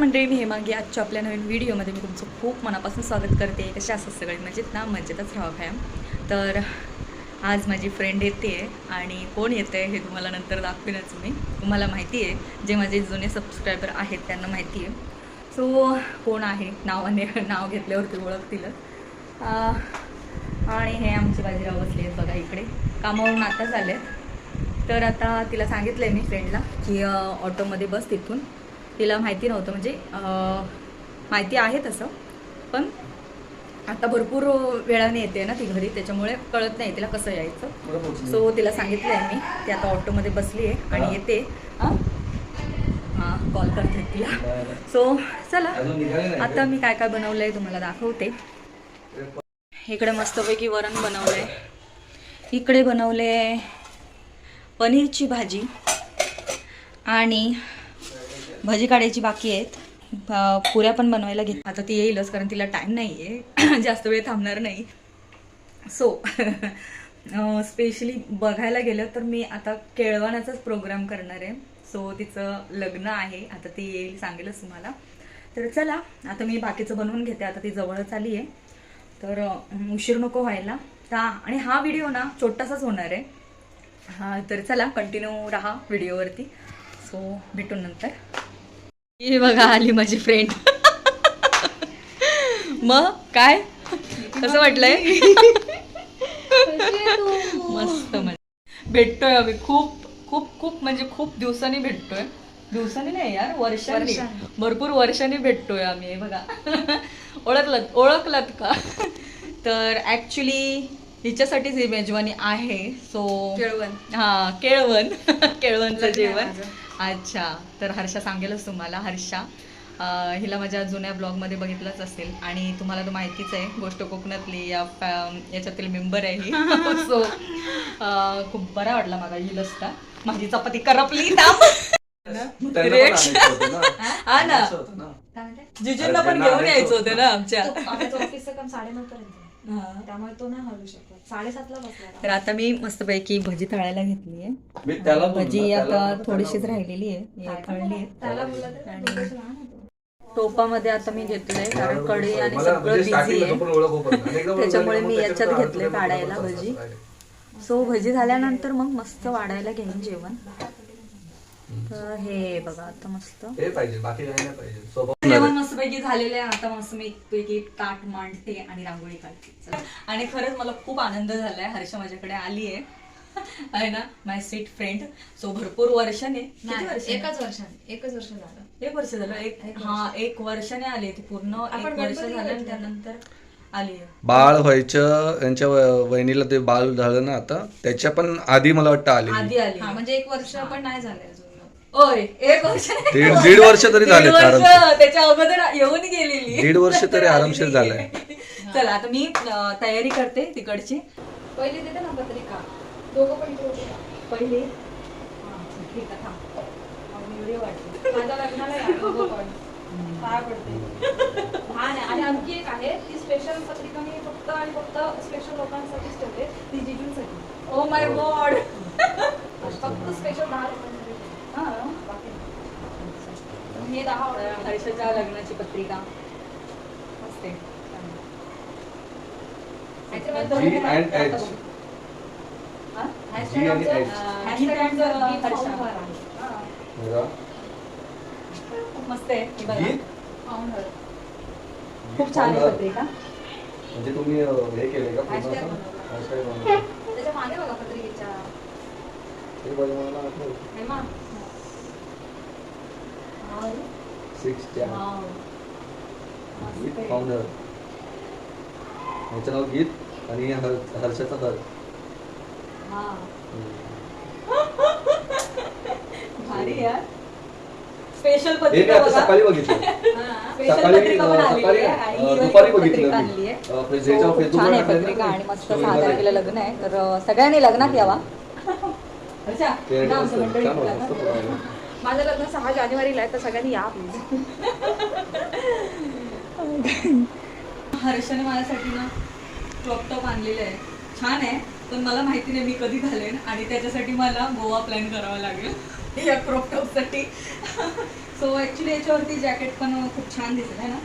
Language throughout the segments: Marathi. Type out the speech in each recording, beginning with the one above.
मंडळी मी हेमांगी आजच्या आपल्या नवीन व्हिडिओमध्ये मी तुमचं खूप मनापासून स्वागत करते. कशा असं सगळे? मजेत ना? मजेतच राहा भया. तर आज माझी फ्रेंड येते आहे आणि कोण येते आहे हे तुम्हाला नंतर दाखवेनच मी. तुम्हाला माहिती आहे जे माझे जुने सबस्क्रायबर आहेत त्यांना माहिती आहे. सो कोण आहे? नावाने नाव घेतल्यावरती ओळखतीलच आणि हे आमचे बाजीराव बसले आहेत बघा इकडे. कामावरून आताच आले तर आता तिला सांगितलं आहे मी फ्रेंडला की ऑटोमध्ये बस तिथून. तिला माहिती नव्हतं म्हणजे माहिती आहे तसं. पण आता भरपूर वेळाने येते ना ती घरी त्याच्यामुळे कळत नाही तिला कसं यायचं. सो तिला सांगितलं आहे मी ती आता ऑटोमध्ये बसली आहे आणि येते. हां. हां कॉल करते तिला. सो चला. आता मी काय काय बनवलं आहे तुम्हाला दाखवते. इकडे मस्तपैकी वरण बनवलं आहे इकडे बनवले पनीरची भाजी आणि भजी काढायची बाकी आहेत. पुऱ्या पण बनवायला घेत आता ती येईलच कारण तिला टाईम नाही आहे जास्त वेळ थांबणार नाही. सो स्पेशली बघायला गेलं तर मी आता केळवणाचाच प्रोग्राम करणार आहे. सो तिचं लग्न आहे. आता ती येईल सांगेलच तुम्हाला. तर चला आता मी बाकीचं बनवून घेते. आता ती जवळच आली आहे. तर उशीर नको व्हायला. ता आणि हा व्हिडिओ ना छोटासाच होणार आहे. हा तर चला कंटिन्यू राहा व्हिडिओवरती सो भेटून नंतर. हे बघा आली माझी फ्रेंड मग काय? कसं वाटलंय? मस्त म्हणजे भेटतोय आम्ही. खूप खूप खूप म्हणजे खूप दिवसांनी भेटतोय. दिवसांनी नाही यार वर्षांनी. भरपूर वर्षांनी भेटतोय आम्ही बघा. ओळखलात ओळखलात का? तर ऍक्च्युली हिच्यासाठीच ही मेजवानी आहे. सो केळवण. हा केळवण. केळवणचं आहे जेवण. अच्छा तर हर्षा सांगेलच तुम्हाला. हर्षा हिला माझ्या जुन्या ब्लॉगमध्ये बघितलंच असेल आणि तुम्हाला तर माहितीच आहे गोष्ट कोकणातली या याच्यातील मेंबर आहे ही. सो खूप बरा वाटला मला ही लसता. माझी चपाती करपली ना. हा जिजूंना पण घेऊन यायचं होतं ना? आमच्या. ऑफिसचं काम साडेनऊ पर्यंत. त्यामुळे तो नाही हलू शकत. साडेसातला बसला तर आता मी मस्तपैकी भजी तळायला घेतली मी त्याला आहे भजी आता थोडीशीच राहिलेली आहे. ही तळली त्याला आणि-. टोपामध्ये आता मी घेतलंय कारण कढई आणि मला सगळं म्हणजे बिझी आहे. आणि त्याच्यामुळे मी याच्यात घेतलंय काढायला भजी. सो भजी झाल्यानंतर मग मस्त वाढायला घेईन जेवण. तर हे बघा आता मस्त. हे पाहिजे बाकी काही नाही पाहिजे. जेवण मस्तपैकी झालेलं आहे. आता मस्त मी पैकी ताट मांडते आणि रांगोळी काढते. चला. आणि खरंच मला खूप आनंद झालाय. हर्ष माझ्याकडे आली आहे. आहे ना? माय स्वीट फ्रेंड सो भरपूर वर्षाने किती नाही, वर्षाने? एकच वर्षाने. एकच वर्ष झालं. एक वर्ष झालं? एक एक हा एक वर्षाने आली ती पूर्ण. आपण एक वर्ष गणपती झालं आणि. त्यानंतर आली आहे. बाळ व्हायचं यांच्या व- वहिनीला ते बाळ झालं ना आता त्याच्या पण आधी मला वाटतं आली आधी आली. हा म्हणजे एक वर्ष पण नाही झाले अजून. ओय एक वर्ष नाही. दीड दीड वर्ष तरी दीड झाले वर्ष, आरामशीर त्याच्या अगोदर येऊन गेलेली दीड वर्ष तरी आरामशीर. झालंय. चला आता मी अं, तयारी करते तिकडची पहिली देते ना पत्रिका दोघं पण इकडे? पहिली हा, ठीक आहे, थांब. मग मी व्हिडिओ वाटते माझ्या लग्नाला या दोघं पण पाया पडते हा नाही आणि आणखी एक आहे ती स्पेशल पत्रिका मी फक्त आणि फक्त स्पेशल लोकांसाठीच ठेवते ती जिजूंसाठी ओ माय गॉड फक्त स्पेशल दहा लोकांसाठी. हे दहा हर्षच्या लग्नाची पत्रिका. हा? खूप मस्त आहे. खूप छान आहे पत्रिका. म्हणजे तुम्ही हे केले का. त्याच्यामागे बघा पत्रिकेच्या. मस्त गीत. फाउंडर याचं नाव गीत आणि हर- हर्षाचं हर हा. भारी यार स्पेशल मी पत्रिका आता बघा सकाळी बघितलं स्पेशल सकाळी पत्रिका पण अं, आलेली सकाळी आहे आणि अं, दुपारी पत्रिका बघितलं आणली मी. आहे. अं, आपल्या So, ज्याच्यावर खूप Facebook छान आहे पत्रिका आणि मस्त. तारखेला लग्न आहे तर अं, सगळ्यांनी लग्नात यावा अच्छा, ते मंडळी छान मस्त. माझं लग्न सहा जानेवारीला आहे तर सगळ्यांनी या प्लीज हर्षने माझ्यासाठी ना क्रॉप टॉप आणलेलं आहे. छान आहे पण मला माहिती नाही मी कधी घालेन आणि त्याच्यासाठी मला गोवा प्लॅन करावा लागेल. या क्रॉप टॉपसाठी सो ॲक्च्युली याच्यावरती जॅकेट पण खूप छान दिसेल आहे ना?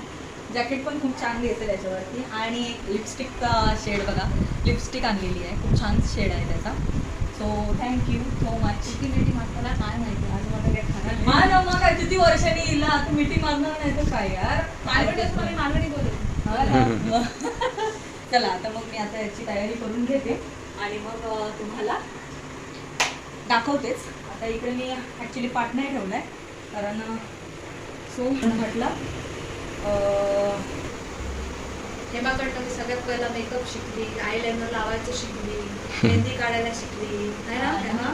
जॅकेट पण खूप छान दिसेल याच्यावरती. आणि लिपस्टिकचा शेड बघा. लिपस्टिक आणलेली आहे. खूप छान शेड आहे त्याचा. So thank you so much किती मिनिट मला काय माहिती? आज मला काय नाही. हा ना मग काय किती वर्षांनी येईल ना तू मिटिंग मारणार नाही तर काय यार? मालवणी बोलत हा ना. चला आता मग मी आता याची तयारी करून घेते. आणि मग तुम्हाला दाखवतेच. आता इकडे मी ॲक्च्युली पाठ नाही ठेवलाय. कारण सो म्हटलं हेमाकडनं मी सगळ्यात पहिला मेकअप शिकली आयलाइनर लावायचं शिकली मेहंदी काढायला शिकली नाही ना? हा ना. हेमा?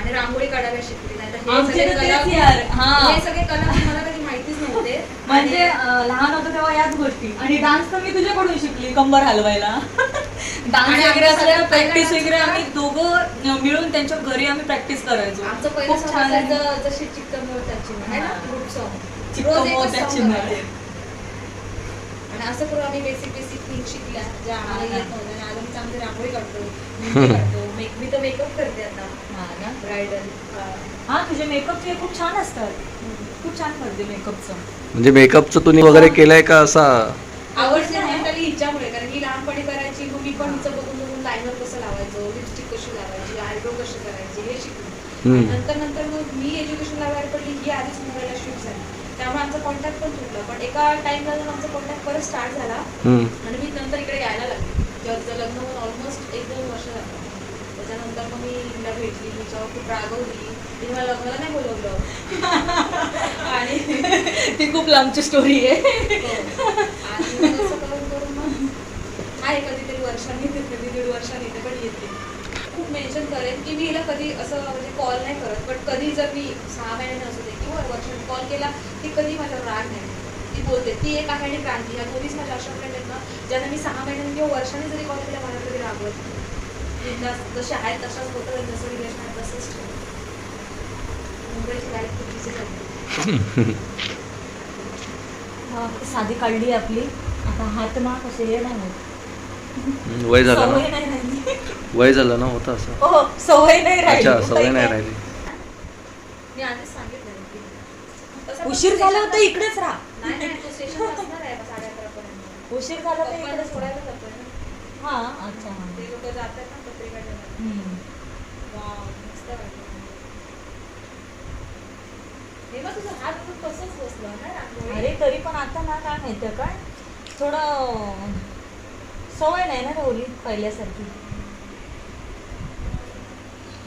आणि रांगोळी काढायला शिकली. हे सगळे कला मला कधी माहितीच नव्हते. म्हणजे लहान होतं तेव्हा याच गोष्टी. आणि डान्स तर मी तुझ्याकडून शिकली कंबर हलवायला. डान्स वगैरे प्रॅक्टिस वगैरे आम्ही दोघं मिळून त्यांच्या घरी आम्ही प्रॅक्टिस करायचो. आमचं पहिलं जशी चिकन त्याची. ग्रुप सॉन्ग चिक्क रोज एकच मोत्याची song माळ. लावायचं. आणि असं करून आम्ही बेसिक बेसिक थिंग शिकल्या ज्या आम्हाला हा. येत नव्हत्या आणि आज आम्ही चांगली रांगोळी काढतो मेहंदी काढतो. मेक मी तर मेकअप करते आता. हा ना. ब्रायडल हा. तुझे मेकअपचे खूप छान असतात. खूप छान करते मेकअपचं म्हणजे मेकअपचं तुम्ही वगैरे केलंय का असा? आवडते मेंटली हिच्यामुळे कारण की लहानपणी करायची मग मी पण हिचं बघून बघून लायनर कसं लावायचं लिपस्टिक कशी लावायची आयब्रो कशी करायची हे शिकली. नंतर नंतर मग मी एज्युकेशनला बाहेर पडली ही आधीच मुंबईला शिफ्ट झाली. त्यामुळे आमचा कॉन्टॅक्ट पण तुटला. पण एका टाइमला जाऊन आमचा कॉन्टॅक्ट परत स्टार्ट झाला. आणि मी नंतर इकडे यायला लागले. जेव्हा लग्न होऊन ऑलमोस्ट एक दोन वर्ष झालं. त्याच्यानंतर मग मी हिला भेटली तिच्यावर खूप रागवली तिने मला लग्नाला नाही बोलवलं. आणि ती खूप लांबची स्टोरी आहे. हो. आणि मग असं करून करून मग आहे कधीतरी वर्षांनी येते कधी दीड वर्षांनी येते पण येते. खूप मेन्शन करेन की मी हिला कधी असं म्हणजे कॉल नाही करत. पण कधी जर मी सहा महिन्याने असू कॉल केला ती कधी माझ्यावर राग नाही. ती बोलते ती एक आहे आणि क्रांती ह्या दोन्हीच माझ्या अशा फ्रेंड आहेत ना ज्यांना मी सहा महिन्यांनी किंवा वर्षाने जरी कॉल केला मला कधी रागवत नाही. जसे आहेत तशाच होतं जसं रिलेशन आहे तसंच ठेव. मुंबईची लाईफ खूप बिझी झाली. हा, साधी काढली आपली. आता हात ना कसे हे नाही वय झालं सवय ना वय झालं ना होतं असं? हो सवय नाही राहिली. सवय नाही. राहिली मी आधीच सांगितलं की तसं पण उशीर झाला होता इकडेच राहा नाही नाही तो स्टेशन असणार आहे साडे अकरा पर्यंत उशीर झाला तर पप्पांना इकडेच सोडायला जातोय ना. हा अच्छा हा ते लोक जातात ना पत्रिका ठेवायला. हम्म. वाव, मस्त वाटलं. हे मग तुझा हात बसला ना रांगोळी. अरे तरी पण आता ना काय माहितीये काय थोडं सवय नाही ना ठेवली पहिल्यासारखी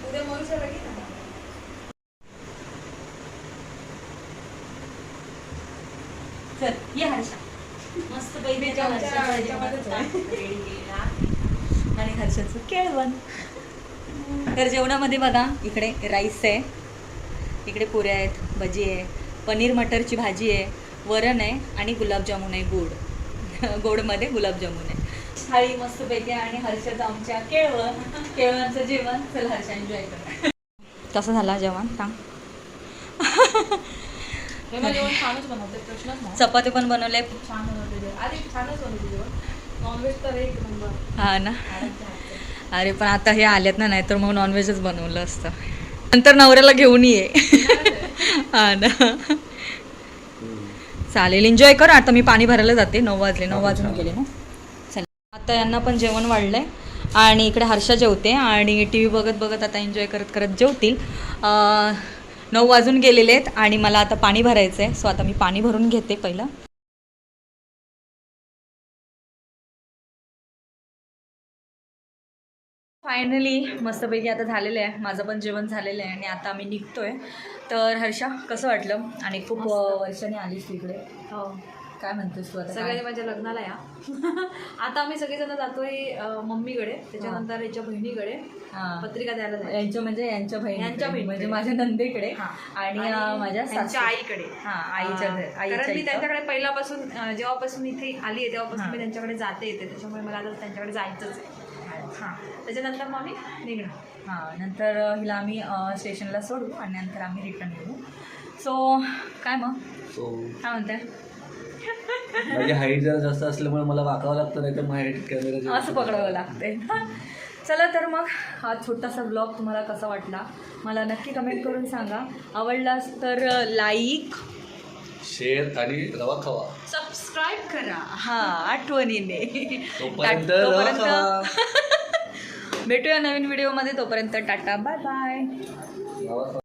उद्या मोहितच्या वेळी ये हर्षा. मस्त पैकी. आणि हर्षाचं केळवण तर जेवणामध्ये बघा इकडे राईस आहे. इकडे पुऱ्या आहेत भजी आहे पनीर मटरची भाजी आहे वरण आहे आणि गुलाबजामुन आहे गोड. गोडमध्ये गुलाबजामुन आहे. थाळी मस्तपैकी आहे आणि हर्षाचं आमच्या केळवण केळवणचं जेवण. चल हर्षा एन्जॉय कर. कसं झाला जेवण. सांग तर एक नंबर हा ना. अरे पण आता हे आलेत ना नाहीतर मग नॉनव्हेजच बनवलं असतं. नंतर नवऱ्याला घेऊन ये. हा ना. चालेल एन्जॉय कर. आता मी पाणी भरायला जाते. नऊ वाजले नऊ वाजून गेले ना. चला. आता यांना पण जेवण वाढलंय. आणि इकडे हर्षा जेवते. आणि टी व्ही बघत बघत आता एन्जॉय करत करत जेवतील. अं, नऊ वाजून गेलेले आहेत आणि मला आता पाणी भरायचं आहे सो आता मी पाणी भरून घेते पहिलं. फायनली मस्तपैकी आता झालेलं आहे. माझं पण जेवण झालेलं आहे आणि आता आम्ही निघतोय. तर हर्षा कसं वाटलं? आणि खूप वर्षांनी आलीस तू इकडे. हो. काय म्हणतेस तू आता सगळे काय? माझ्या लग्नाला या आता आम्ही सगळेजण जातोय मम्मीकडे त्याच्यानंतर याच्या बहिणीकडे हां. पत्रिका द्यायला. यांच्या म्हणजे यांच्या बहिणी यांच्या बहिणीकडे. म्हणजे माझ्या नंदेकडे. आणि माझ्या आईकडे हां आईच्या कारण मी. त्यांच्याकडे पहिल्यापासून जेव्हापासून इथे आली आहे तेव्हापासून हां. मी त्यांच्याकडे जाते येते त्याच्यामुळे मला आता त्यांच्याकडे जायचंच आहे हां त्याच्यानंतर मग आम्ही निघणार हां नंतर हिला आम्ही स्टेशनला सोडू आणि नंतर आम्ही रिटर्न येऊ सो काय मग सो काय म्हणताय माझी हाईट जरा जास्त असल्यामुळे मला वाकावं लागतं नाही तर हाईट कॅमेरा असं पकडावं लागतंय. चला तर मग हा छोटासा ब्लॉग तुम्हाला कसा वाटला? मला नक्की कमेंट करून सांगा. आवडलास तर लाईक शेर आणि रवा खवा. सबस्क्राईब करा. हा आठवणीने. तोपर्यंत टा- रवा तोपर्यंत खावा. भेटूया नवीन व्हिडिओमध्ये तोपर्यंत टाटा. Bye bye